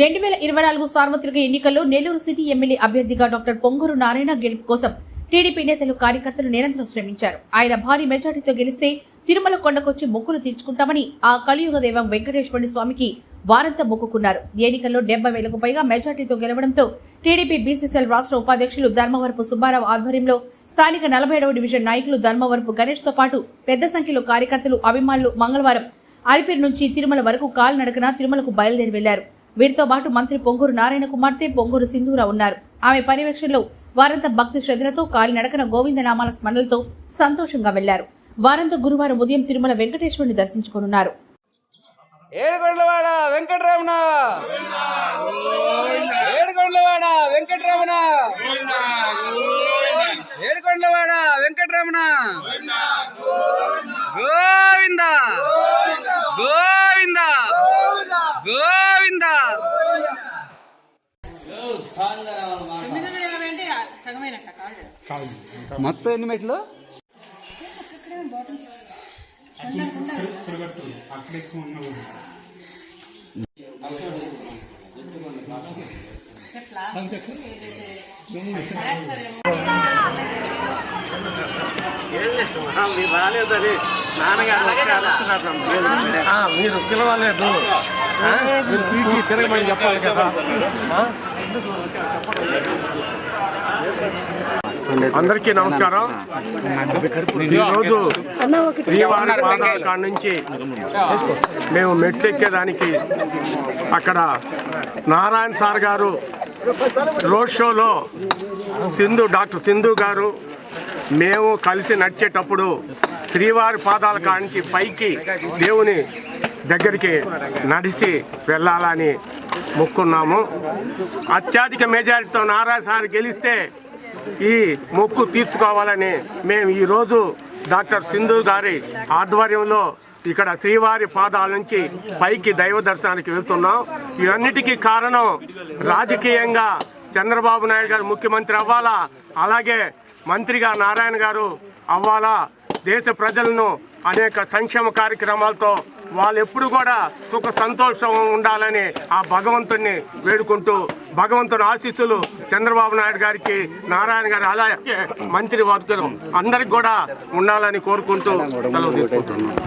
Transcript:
రెండు వేల ఇరవై నాలుగు సార్వత్రిక ఎన్నికల్లో నెల్లూరు సిటీ ఎమ్మెల్యే అభ్యర్థిగా డాక్టర్ పొంగూరు నారాయణ గెలుపు కోసం టీడీపీ నేతలు కార్యకర్తలు నిరంతరం శ్రమించారు. ఆయన భారీ మెజార్టీతో గెలిస్తే తిరుమల కొండకొచ్చి మొక్కులు తీర్చుకుంటామని ఆ కలియుగ దైవం వెంకటేశ్వర స్వామికి వారంతా మొక్కుకున్నారు. ఎన్నికల్లో డెబ్బై వేలకు పైగా మెజార్టీతో గెలవడంతో టీడీపీ బీసీసీఎల్ రాష్ట్ర ఉపాధ్యక్షులు ధర్మవరపు సుబ్బారావు ఆధ్వర్యంలో స్థానిక నలభై ఏడవ డివిజన్ నాయకులు ధర్మవరపు గణేష్తో పాటు పెద్ద సంఖ్యలో కార్యకర్తలు అభిమానులు మంగళవారం అలిపిరి నుంచి తిరుమల వరకు కాలినడకన తిరుమలకు బయలుదేరి వెళ్ళారు. వీరితో పాటు మంత్రి పొంగూరు నారాయణ కుమార్తె పొంగూరు సింధూర ఉన్నారు. ఆమె పర్యవేక్షణలో వారంతా భక్తి శ్రద్ధలతో కాలినడకన గోవింద నామాల స్మరణలతో సంతోషంగా వెళ్ళారు. వారంతా గురువారం ఉదయం తిరుమల వెంకటేశ్వరుని దర్శించుకోనున్నారు. ఏడుకొండలవాడ వెంకటరమణ. ఏడుకొండలవాడ వెంకటరమణ. వెంకటరమణ. గోవింద. గోవింద. తొమ్మిది వందల యాభై అంటే సగమైనట్ట కాదు. మొత్తం ఎన్ని మెట్లు? మీరు పిలవలేదు ఆ? మీరు పిలిచి తిరగమని చెప్పాలి కదా అందరికీ నమస్కారం. ఈరోజు శ్రీవారి పాదాల కాడ నుంచి మేము మెట్లెక్కేదానికి అక్కడ నారాయణ సార్ గారు రోడ్ షోలో సింధు డాక్టర్ సింధు గారు మేము కలిసి నడిచేటప్పుడు శ్రీవారి పాదాల కాడ నుంచి పైకి దేవుని దగ్గరికి నడిచి వెళ్ళాలని మొక్కున్నాము. అత్యధిక మెజారిటీతో నారాయణసారి గెలిస్తే ఈ మొక్కు తీర్చుకోవాలని మేము ఈరోజు డాక్టర్ సింధు గారి ఆధ్వర్యంలో ఇక్కడ శ్రీవారి పాదాల నుంచి పైకి దైవ దర్శనానికి వెళ్తున్నాం. ఇవన్నిటికీ కారణం రాజకీయంగా చంద్రబాబు నాయుడు గారు ముఖ్యమంత్రి అవ్వాలా అలాగే మంత్రిగా నారాయణ గారు అవ్వాలా దేశ ప్రజలను అనేక సంక్షేమ కార్యక్రమాలతో వాళ్ళు ఎప్పుడు కూడా సుఖ సంతోషం ఉండాలని ఆ భగవంతుణ్ణి వేడుకుంటూ భగవంతుని ఆశీస్సులు చంద్రబాబు నాయుడు గారికి నారాయణ గారి అలాగే మంత్రి వర్గం అందరికి కూడా ఉండాలని కోరుకుంటూ సెలవు తీసుకుంటున్నాం.